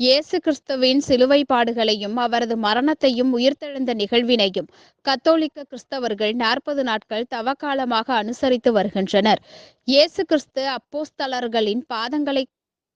இயேசு கிறிஸ்துவின் சிலுவை பாடுகளையும் அவரது மரணத்தையும் உயிர்த்தெழுந்த நிகழ்வினையும் கத்தோலிக்க கிறிஸ்தவர்கள் நாற்பது நாட்கள் தவக்காலமாக அனுசரித்து வருகின்றனர். இயேசு கிறிஸ்து அப்போஸ்தலர்களின் பாதங்களை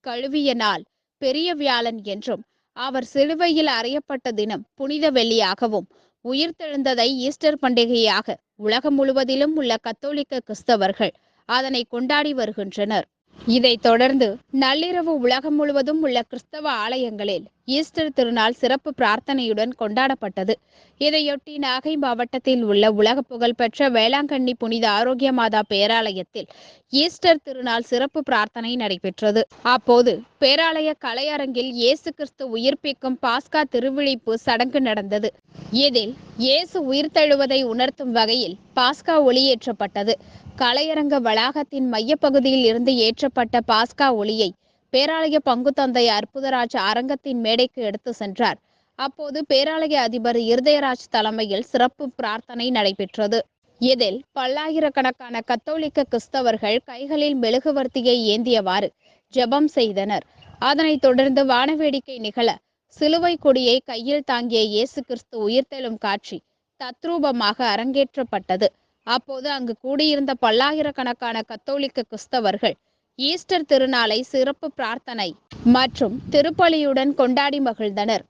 கழுவிய நாள் பெரிய வியாழன் என்றும் அவர் சிலுவையில் அறையப்பட்ட தினம் புனித வெள்ளியாகவும் உயிர்த்தெழுந்ததை ஈஸ்டர் பண்டிகையாக உலகம் முழுவதிலும் உள்ள கத்தோலிக்க கிறிஸ்தவர்கள் அதனை கொண்டாடி வருகின்றனர். இதைத் தொடர்ந்து நள்ளிரவு உலகம் முழுவதும் உள்ள கிறிஸ்தவ ஆலயங்களில் ஈஸ்டர் திருநாள் சிறப்பு பிரார்த்தனையுடன் கொண்டாடப்பட்டது. இதையொட்டி நாகை மாவட்டத்தில் உள்ள உலக புகழ்பெற்ற வேளாங்கண்ணி புனித ஆரோக்கிய மாதா பேராலயத்தில் ஈஸ்டர் திருநாள் சிறப்பு பிரார்த்தனை நடைபெற்றது. அப்போது பேராலய கலையரங்கில் இயேசு கிறிஸ்து உயிர்ப்பிக்கும் பாஸ்கா திருவிழிப்பு சடங்கு நடந்தது. இதில் இயேசு உயிர்த்தெழுவதை உணர்த்தும் வகையில் பாஸ்கா ஒளியேற்றப்பட்டது. கலையரங்க வளாகத்தின் மையப்பகுதியில் இருந்து ஏற்றப்பட்ட பாஸ்கா ஒளியை பேராலய பங்கு தந்தை அற்புதராஜ் அரங்கத்தின் மேடைக்கு எடுத்து சென்றார். அப்போது பேராலய அதிபர் இருதயராஜ் தலைமையில் சிறப்பு பிரார்த்தனை நடைபெற்றது. இதில் பல்லாயிரக்கணக்கான கத்தோலிக்க கிறிஸ்தவர்கள் கைகளில் மெழுகுவர்த்தியை ஏந்தியவாறு ஜெபம் செய்தனர். அதனைத் தொடர்ந்து வானவேடிக்கை நிகழ சிலுவை கொடியை கையில் தாங்கிய இயேசு கிறிஸ்து உயிர்த்தெழும் காட்சி தத்ரூபமாக அரங்கேற்றப்பட்டது. அப்போது அங்கு கூடியிருந்த பல்லாயிரக்கணக்கான கத்தோலிக்க கிறிஸ்தவர்கள் ஈஸ்டர் திருநாளை சிறப்பு பிரார்த்தனை மற்றும் திருப்பலியுடன் கொண்டாடி மகிழ்ந்தனர்.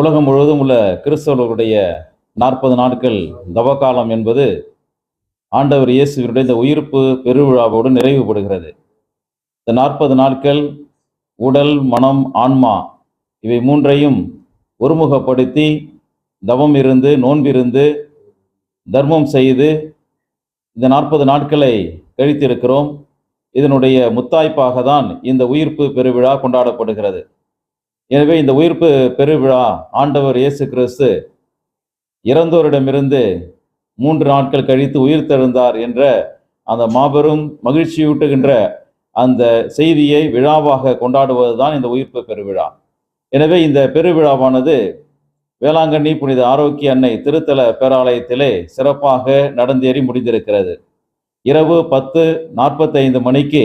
உலகம் முழுவதும் உள்ள கிறிஸ்தவர்களுடைய நாற்பது நாட்கள் தவக்காலம் என்பது ஆண்டவர் இயேசுவருடைய இந்த உயிர்ப்பு பெருவிழாவோடு நிறைவுபடுகிறது. இந்த நாற்பது நாட்கள் உடல் மனம் ஆன்மா இவை மூன்றையும் ஒருமுகப்படுத்தி தவம் இருந்து நோன்பிருந்து தர்மம் செய்து இந்த நாற்பது நாட்களை கழித்திருக்கிறோம். இதனுடைய முத்தாய்ப்பாக தான் இந்த உயிர்ப்பு பெருவிழா கொண்டாடப்படுகிறது. எனவே இந்த உயிர்ப்பு பெருவிழா ஆண்டவர் இயேசு கிறிஸ்து இறந்தோரிடமிருந்து மூன்று நாட்கள் கழித்து உயிர் தெழுந்தார் என்ற அந்த மாபெரும் மகிழ்ச்சியூட்டுகின்ற அந்த செய்தியை விழாவாக கொண்டாடுவதுதான் இந்த உயிர்ப்பு பெருவிழா. எனவே இந்த பெருவிழாவானது வேளாங்கண்ணி புனித ஆரோக்கிய அன்னை திருத்தல பேராலயத்திலே சிறப்பாக நடந்தேறி முடிந்திருக்கிறது. இரவு பத்து நாற்பத்தைந்து மணிக்கு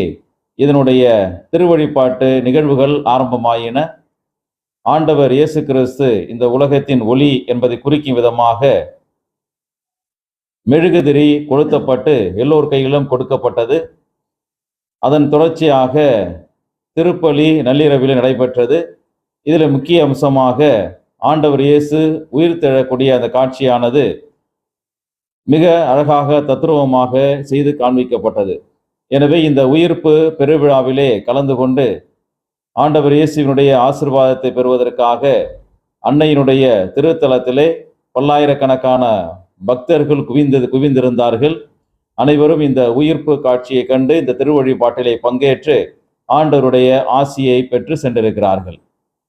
இதனுடைய திருவழிபாட்டு நிகழ்வுகள் ஆரம்பமாயின. ஆண்டவர் இயேசு கிறிஸ்து இந்த உலகத்தின் ஒளி என்பதை குறிக்கும் விதமாக மெழுகுதிரி கொளுத்தப்பட்டு எல்லோர் கையிலும் கொடுக்கப்பட்டது. அதன் தொடர்ச்சியாக திருப்பலி நள்ளிரவில் நடைபெற்றது. இதில் முக்கிய அம்சமாக ஆண்டவர் இயேசு உயிர் தெழக்கூடிய அந்த காட்சியானது மிக அழகாக தத்ரூபமாக செய்து காண்பிக்கப்பட்டது. எனவே இந்த உயிர்ப்பு பெருவிழாவிலே கலந்து கொண்டு ஆண்டவர் இயேசுவினுடைய ஆசிர்வாதத்தை பெறுவதற்காக அன்னையினுடைய திருத்தலத்திலே பல்லாயிரக்கணக்கான பக்தர்கள் குவிந்தது குவிந்திருந்தார்கள். அனைவரும் இந்த உயிர்ப்பு காட்சியை கண்டு இந்த திருவழிபாட்டிலே பங்கேற்று ஆண்டருடைய ஆசியை பெற்று சென்றிருக்கிறார்கள்.